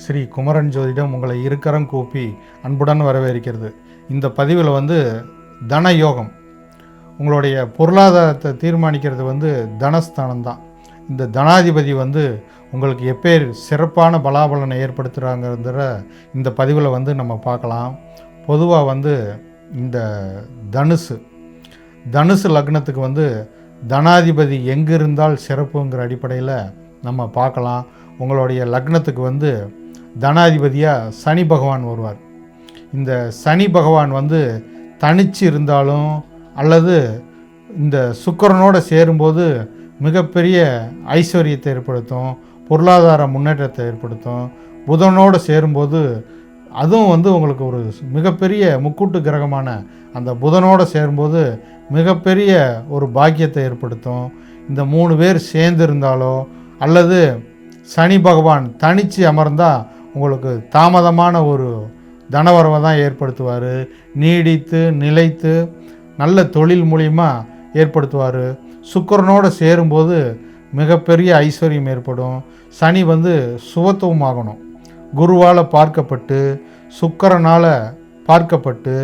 ஸ்ரீ குமரன் ஜோதிடம் உங்களை இருக்கரம் கூப்பி அன்புடன் வரவேற்கிறது. இந்த பதிவில் வந்து தன யோகம் உங்களுடைய பொருளாதாரத்தை தீர்மானிக்கிறது வந்து தனஸ்தானம் தான் இந்த தனாதிபதி வந்து உங்களுக்கு எப்பேர் சிறப்பான பலாபலனை ஏற்படுத்துகிறாங்கிற இந்த பதிவில் வந்து நம்ம பார்க்கலாம். பொதுவாக வந்து இந்த தனுசு. தனுசு லக்னத்துக்கு வந்து தனாதிபதி எங்கே இருந்தால் சிறப்புங்கிற அடிப்படையில் நம்ம பார்க்கலாம். உங்களுடைய லக்னத்துக்கு வந்து தனாதிபதியாக சனி பகவான் வருவார். இந்த சனி பகவான் வந்து தனிச்சு இருந்தாலும் அல்லது இந்த சுக்கரனோடு சேரும்போது மிகப்பெரிய ஐஸ்வர்யத்தை ஏற்படுத்தும் பொருளாதார முன்னேற்றத்தை ஏற்படுத்தும். புதனோடு சேரும்போது அதுவும் வந்து உங்களுக்கு ஒரு மிகப்பெரிய முக்கூட்டு கிரகமான அந்த புதனோடு சேரும்போது மிகப்பெரிய ஒரு பாக்கியத்தை ஏற்படுத்தும். இந்த மூணு பேர் சேர்ந்து இருந்தாலோ அல்லது சனி பகவான் தனித்து அமர்ந்தால் உங்களுக்கு தாமதமான ஒரு தனவரவை தான் ஏற்படுத்துவார். நீடித்து நிலைத்து நல்ல தொழில் மூலிமா ஏற்படுத்துவார். சுக்கிரனோடு சேரும்போது மிகப்பெரிய ஐஸ்வர்யம் ஏற்படும். சனி வந்து சுவத்துவமாகணும் குருவால் பார்க்கப்பட்டு சுக்கரனால் பார்க்கப்பட்டு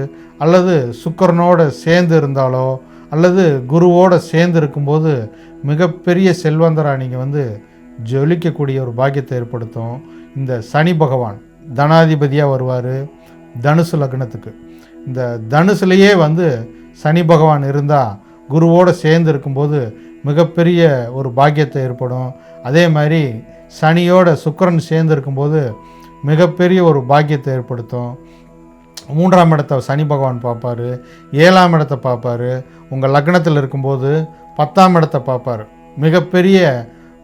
அல்லது சுக்கரனோட சேர்ந்து இருந்தாலோ அல்லது குருவோடு சேர்ந்து இருக்கும்போது மிகப்பெரிய செல்வந்தராக நீங்கள் வந்து ஜொலிக்கக்கூடிய ஒரு பாக்கியத்தை ஏற்படுத்தும் இந்த சனி பகவான். தனாதிபதியாக வருவார் தனுசு லக்னத்துக்கு. இந்த தனுசுலேயே வந்து சனி பகவான் இருந்தால் குருவோடு சேர்ந்து இருக்கும்போது மிகப்பெரிய ஒரு பாக்கியத்தை ஏற்படும். அதே மாதிரி சனியோட சுக்கரன் சேர்ந்து இருக்கும்போது மிகப்பெரிய ஒரு பாக்கியத்தை ஏற்படுத்தும். மூன்றாம் இடத்த சனி பகவான் பார்ப்பாரு. ஏழாம் இடத்தை பார்ப்பாரு. உங்கள் லக்னத்தில் இருக்கும்போது பத்தாம் இடத்தை பார்ப்பாரு. மிகப்பெரிய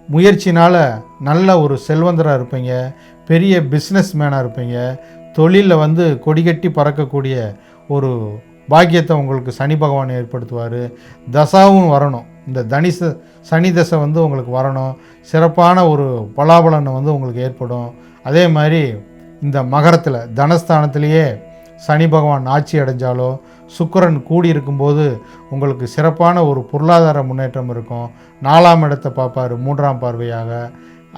முயற்சினால் நல்ல ஒரு செல்வந்தராக இருப்பீங்க பெரிய பிஸ்னஸ் மேனாக இருப்பீங்க தொழிலில் வந்து கொடிகட்டி பறக்கக்கூடிய ஒரு பாக்கியத்தை உங்களுக்கு சனி பகவான் ஏற்படுத்துவார். தசாவும் வரணும். இந்த தனிச சனி தசை வந்து உங்களுக்கு வரணும். சிறப்பான ஒரு பலாபலன் வந்து உங்களுக்கு ஏற்படும். அதே மாதிரி இந்த மகரத்தில் தனஸ்தானத்திலேயே சனி பகவான் ஆட்சி அடைஞ்சாலோ சுக்கரன் கூடி இருக்கும்போது உங்களுக்கு சிறப்பான ஒரு பொருளாதார முன்னேற்றம் இருக்கும். நாலாம் இடத்தை பார்ப்பார் மூன்றாம் பார்வையாக.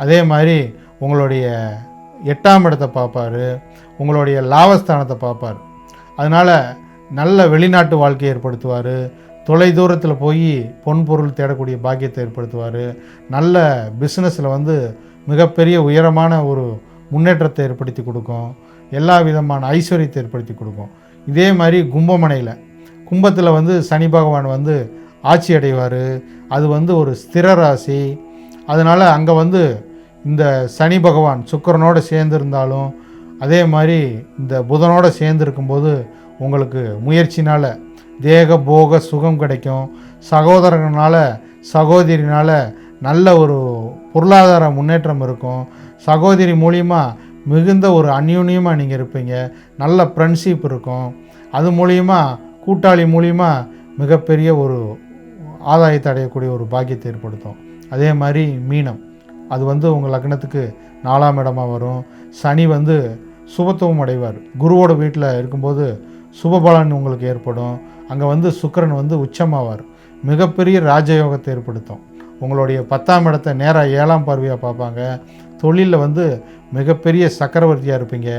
அதே மாதிரி உங்களுடைய எட்டாம் இடத்தை பார்ப்பார் உங்களுடைய லாபஸ்தானத்தை பார்ப்பார். அதனால் நல்ல வெளிநாட்டு வாழ்க்கையை ஏற்படுத்துவார். தொலை தூரத்தில் போய் பொன் பொருள் தேடக்கூடிய பாக்கியத்தை ஏற்படுத்துவார். நல்ல பிஸ்னஸில் வந்து மிகப்பெரிய உயரமான ஒரு முன்னேற்றத்தை ஏற்படுத்தி கொடுக்கும். எல்லா விதமான ஐஸ்வர்யத்தை ஏற்படுத்தி கொடுக்கும். இதே மாதிரி கும்பமனையில் கும்பத்தில் வந்து சனி பகவான் வந்து ஆட்சி அடைவார் அது வந்து ஒரு ஸ்திர ராசி. அதனால் அங்கே வந்து இந்த சனி பகவான் சுக்கரனோட சேர்ந்துருந்தாலும் அதே மாதிரி இந்த புதனோட சேர்ந்துருக்கும்போது உங்களுக்கு முயற்சினால் தேக போக சுகம் கிடைக்கும். சகோதரனால் சகோதரினால் நல்ல ஒரு பொருளாதார முன்னேற்றம் இருக்கும். சகோதரி மூலியமாக மிகுந்த ஒரு அந்யூன்யமாக நீங்கள் இருப்பீங்க. நல்ல ஃப்ரெண்ட்ஷிப் இருக்கும். அது மூலிமா கூட்டாளி மூலிமா மிகப்பெரிய ஒரு ஆதாயத்தை அடையக்கூடிய ஒரு பாக்கியத்தை ஏற்படுத்தும். அதே மாதிரி மீனம். அது வந்து உங்கள் லக்னத்துக்கு நாலாம் இடமாக வரும். சனி வந்து சுபத்துவம் அடைவார். குருவோட வீட்டில் இருக்கும்போது சுபபலன் உங்களுக்கு ஏற்படும். அங்கே வந்து சுக்கிரன் வந்து உச்சமாவார். மிகப்பெரிய ராஜயோகத்தை ஏற்படுத்தும். உங்களுடைய பத்தாம் இடத்தை நேராக ஏழாம் பார்வையாக பார்ப்பாங்க. தொழிலில் வந்து மிகப்பெரிய சக்கரவர்த்தியாக இருப்பீங்க.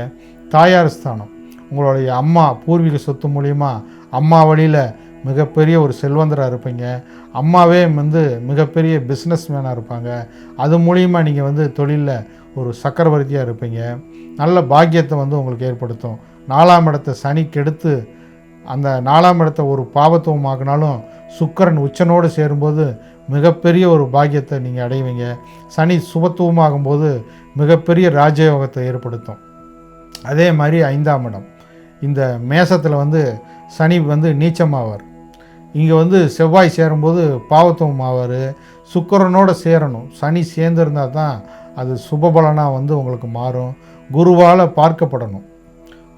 தாயார் ஸ்தானம். உங்களுடைய அம்மா பூர்வீக சொத்து மூலிமா அம்மா வழியில் மிகப்பெரிய ஒரு செல்வந்தராக இருப்பீங்க. அம்மாவே வந்து மிகப்பெரிய பிஸ்னஸ் மேனாக இருப்பாங்க. அது மூலிமா நீங்கள் வந்து தொழிலில் ஒரு சக்கரவர்த்தியாக இருப்பீங்க. நல்ல பாக்கியத்தை வந்து உங்களுக்கு ஏற்படுத்தும். நாலாம் இடத்தை சனி கெடுத்து அந்த நாலாம் இடத்த ஒரு பாவத்துவமாக்கினாலும் சுக்கரன் உச்சனோடு சேரும்போது மிகப்பெரிய ஒரு பாக்கியத்தை நீங்கள் அடைவீங்க. சனி சுபத்துவமாகும்போது மிகப்பெரிய ராஜயோகத்தை ஏற்படுத்தும். அதே மாதிரி ஐந்தாம் இடம். இந்த மேசத்தில் வந்து சனி வந்து நீச்சமாவார். இங்கே வந்து செவ்வாய் சேரும்போது பாவத்துவம் ஆவார். சுக்கரனோட சேரணும். சனி சேர்ந்துருந்தால் தான் அது சுபபலனாக வந்து உங்களுக்கு மாறும். குருவால் பார்க்கப்படணும்.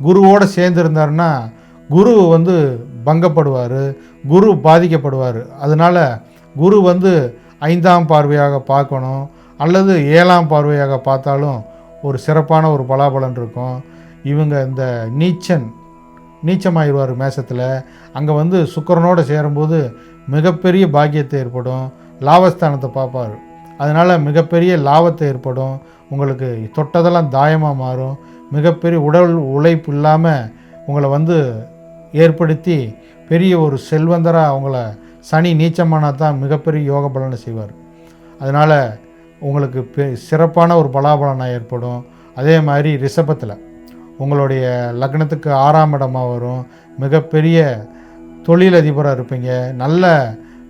குருவோடு சேர்ந்துருந்தாருன்னா குரு வந்து பங்கப்படுவார். குரு பாதிக்கப்படுவார். அதனால் குரு வந்து ஐந்தாம் பார்வையாக பார்க்கணும் அல்லது ஏழாம் பார்வையாக பார்த்தாலும் ஒரு சிறப்பான ஒரு பலாபலன் இருக்கும். இவங்க இந்த நீச்சன் நீச்சமாயிடுவார் மேசத்தில். அங்கே வந்து சுக்கரனோடு சேரும்போது மிகப்பெரிய பாக்கியத்தை ஏற்படும். லாபஸ்தானத்தை பார்ப்பார். அதனால் மிகப்பெரிய லாபத்தை ஏற்படும். உங்களுக்கு தொட்டதெல்லாம் தாயமாக மாறும். மிகப்பெரிய உடல் உழைப்பு இல்லாமல் உங்களை வந்து ஏற்படுத்தி பெரிய ஒரு செல்வந்தராக அவங்கள சனி நீச்சமானா தான் மிகப்பெரிய யோக பலனை செய்வார். அதனால் உங்களுக்கு பெ சிறப்பான ஒரு பலாபலனாக ஏற்படும். அதே மாதிரி ரிஷபத்தில் உங்களுடைய லக்னத்துக்கு ஆறாம் இடமா வரும். மிகப்பெரிய தொழிலதிபராக இருப்பீங்க. நல்ல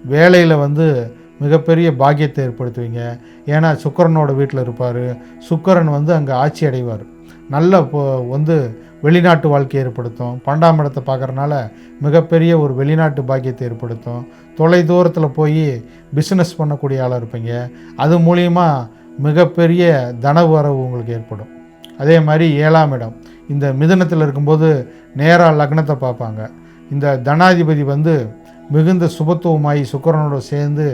வேலையில் வந்து மிகப்பெரிய பாக்கியத்தை ஏற்படுத்துவீங்க. ஏன்னா சுக்கரனோட வீட்டில் இருப்பார். சுக்கரன் வந்து அங்கே ஆட்சி அடைவார். நல்ல வந்து வெளிநாட்டு வாழ்க்கையை ஏற்படுத்தும். பன்னெண்டாம் இடத்தை பார்க்கறனால மிகப்பெரிய ஒரு வெளிநாட்டு பாக்கியத்தை ஏற்படுத்தும். தொலை தூரத்தில் போய் பிஸ்னஸ் பண்ணக்கூடிய ஆளாக இருப்பீங்க. அது மூலியமா மிகப்பெரிய தன வரவு உங்களுக்கு ஏற்படும். அதே மாதிரி ஏழாம் இடம். இந்த மிதுனத்தில் இருக்கும்போது நேராக லக்னத்தை பார்ப்பாங்க. இந்த தனாதிபதி வந்து மிகுந்த சுபத்துவமாகி சுக்கரனோடு சேர்ந்து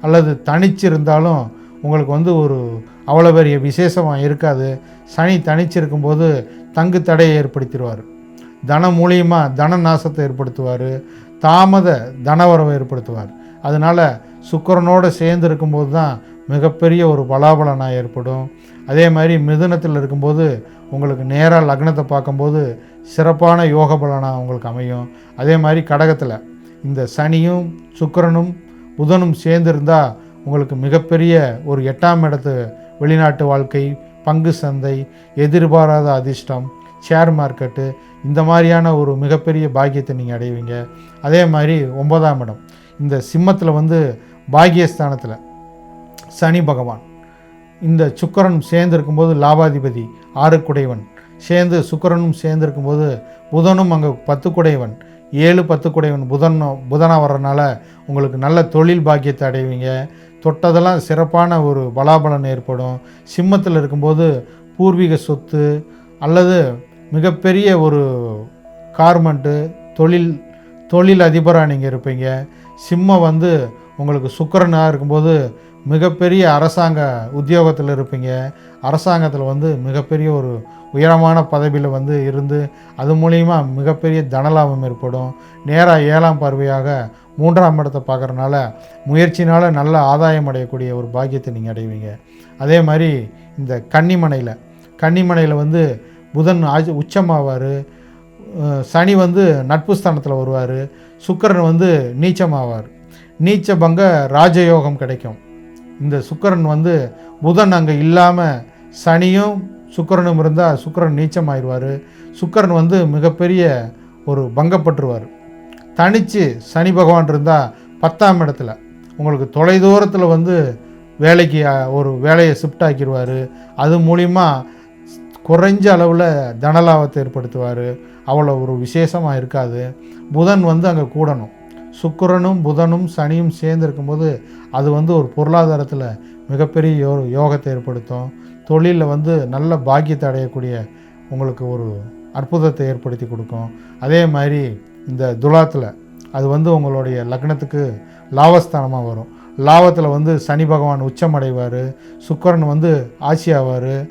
அல்லது தனிச்சு இருந்தாலும் உங்களுக்கு வந்து ஒரு அவ்வளோ பெரிய விசேஷமாக இருக்காது. சனி தனிச்சு இருக்கும்போது தங்கு தடையை ஏற்படுத்திடுவார். தன மூலியமாக தன நாசத்தை ஏற்படுத்துவார். தாமத தனவரவை ஏற்படுத்துவார். அதனால் சுக்கரனோடு சேர்ந்து இருக்கும்போது தான் மிகப்பெரிய ஒரு பலாபலனாக ஏற்படும். அதே மாதிரி மிதுனத்தில் இருக்கும்போது உங்களுக்கு நேராக லக்னத்தை பார்க்கும்போது சிறப்பான யோக பலனாக உங்களுக்கு அமையும். அதே மாதிரி கடகத்தில் இந்த சனியும் சுக்கரனும் புதனும் சேர்ந்திருந்தால் உங்களுக்கு மிகப்பெரிய ஒரு எட்டாம் இடத்து வெளிநாட்டு வாழ்க்கை பங்கு சந்தை எதிர்பாராத அதிர்ஷ்டம் ஷேர் மார்க்கெட்டு இந்த மாதிரியான ஒரு மிகப்பெரிய பாக்கியத்தை நீங்கள் அடைவீங்க. அதே மாதிரி ஒன்பதாம் இடம். இந்த சிம்மத்தில் வந்து பாகியஸ்தானத்தில் சனி பகவான். இந்த சுக்கிரன் சேர்ந்து போது லாபாதிபதி குடைவன் சேர்ந்து சுக்கரனும் சேர்ந்துருக்கும் போது புதனும் அங்கே பத்து குடைவன் ஏழு பத்து குடைவன் புதன் புதனாக வர்றதுனால உங்களுக்கு நல்ல தொழில் பாக்கியத்தை அடைவீங்க. தொட்டதெல்லாம் சிறப்பான ஒரு பலாபலன் ஏற்படும். சிம்மத்தில் இருக்கும்போது பூர்வீக சொத்து அல்லது மிகப்பெரிய ஒரு கார்மெண்ட்டு தொழில் தொழில் அதிபராக நீங்கள் இருப்பீங்க. சிம்மம் வந்து உங்களுக்கு சுக்கரனாக இருக்கும்போது மிகப்பெரிய அரசாங்க உத்தியோகத்தில் இருப்பீங்க. அரசாங்கத்தில் வந்து மிகப்பெரிய ஒரு உயரமான பதவியில் வந்து இருந்து அது மூலிமா மிகப்பெரிய தனலாபம் ஏற்படும். நேராக ஏழாம் பார்வையாக மூன்றாம் இடத்தை பார்க்குறனால முயற்சினால் நல்ல ஆதாயம் அடையக்கூடிய ஒரு பாக்கியத்தை நீங்கள் அடைவீங்க. அதே மாதிரி இந்த கன்னிமனையில் கன்னிமனையில் வந்து புதன் ஆஜ் உச்சமாவார். சனி வந்து நட்பு ஸ்தானத்தில் வருவார். சுக்கரன் வந்து நீச்சமாவார். நீச்ச பங்க ராஜயோகம் கிடைக்கும். இந்த சுக்கரன் வந்து புதன் அங்கே இல்லாமல் சனியும் சுக்கிரனும் இருந்தால் சுக்கிரன் நீச்சமாயிடுவார் சுக்கரன் வந்து மிகப்பெரிய ஒரு பங்கப்பட்டுருவார் தனித்து சனி பகவான் இருந்தால் பத்தாம் இடத்துல. உங்களுக்கு தொலைதூரத்தில் வந்து வேலைக்கு ஒரு வேலையை ஷிஃப்ட் ஆக்கிடுவார். அது மூலிமா குறைஞ்ச அளவில் தனலாபத்தை ஏற்படுத்துவார். அவ்வளோ ஒரு விசேஷமாக இருக்காது. புதன் வந்து அங்கே கூடணும். சுக்கரனும் புதனும் சனியும் சேர்ந்து இருக்கும்போது அது வந்து ஒரு பொருளாதாரத்தில் மிகப்பெரிய யோ யோகத்தை ஏற்படுத்தும். தொழிலில் வந்து நல்ல பாக்கியத்தை அடையக்கூடிய உங்களுக்கு ஒரு அற்புதத்தை ஏற்படுத்தி கொடுக்கும். அதே மாதிரி இந்த துலாத்தில் அது வந்து உங்களுடைய லக்னத்துக்கு லாபஸ்தானமாக வரும். லாபத்தில் வந்து சனி பகவான் உச்சம் அடைவார் வந்து ஆட்சி ஆவார்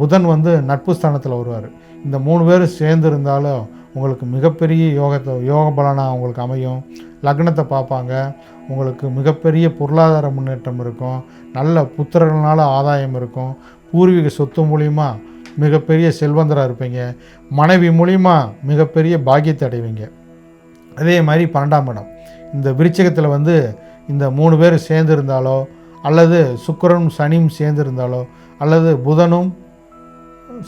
புதன் வந்து நட்பு ஸ்தானத்தில் வருவார். இந்த மூணு பேரும் சேர்ந்து இருந்தாலும் உங்களுக்கு மிகப்பெரிய யோகத்தை யோக பலனாக உங்களுக்கு அமையும். லக்னத்தை பார்ப்பாங்க. உங்களுக்கு மிகப்பெரிய பொருளாதார முன்னேற்றம் இருக்கும். நல்ல புத்திரர்களால் ஆதாயம் இருக்கும். பூர்வீக சொத்து மூலிமா மிகப்பெரிய செல்வந்தராக இருப்பீங்க. மனைவி மூலிமா மிகப்பெரிய பாக்கியத்தை அடைவீங்க. அதே மாதிரி பன்னெண்டாம் இடம். இந்த விருச்சகத்தில் வந்து இந்த மூணு பேர் சேர்ந்துருந்தாலோ அல்லது சுக்கரனும் சனியும் சேர்ந்துருந்தாலோ அல்லது புதனும்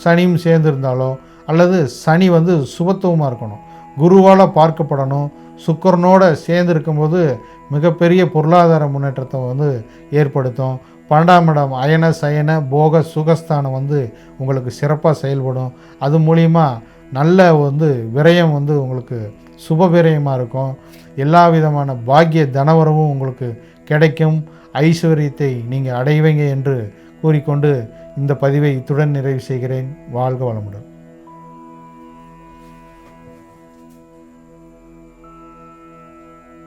சனியும் சேர்ந்துருந்தாலோ அல்லது சனி வந்து சுபத்துவமாக இருக்கணும். குருவால் பார்க்கப்படணும். சுக்கரனோட சேர்ந்து இருக்கும்போது மிகப்பெரிய பொருளாதார முன்னேற்றத்தை வந்து ஏற்படுத்தும். பன்னெண்டாம் இடம் அயன சயன போக சுகஸ்தானம் வந்து உங்களுக்கு சிறப்பாக செயல்படும். அது மூலிமா நல்ல வந்து விரயம் வந்து உங்களுக்கு சுபபிரயமாக இருக்கும். எல்லா விதமான பாக்கிய தனவரவும் உங்களுக்கு கிடைக்கும். ஐஸ்வர்யத்தை நீங்கள் அடைவீங்க என்று கூறிக்கொண்டு இந்த பதிவை இத்துடன் நிறைவு செய்கிறேன். வாழ்க வளமுடன்.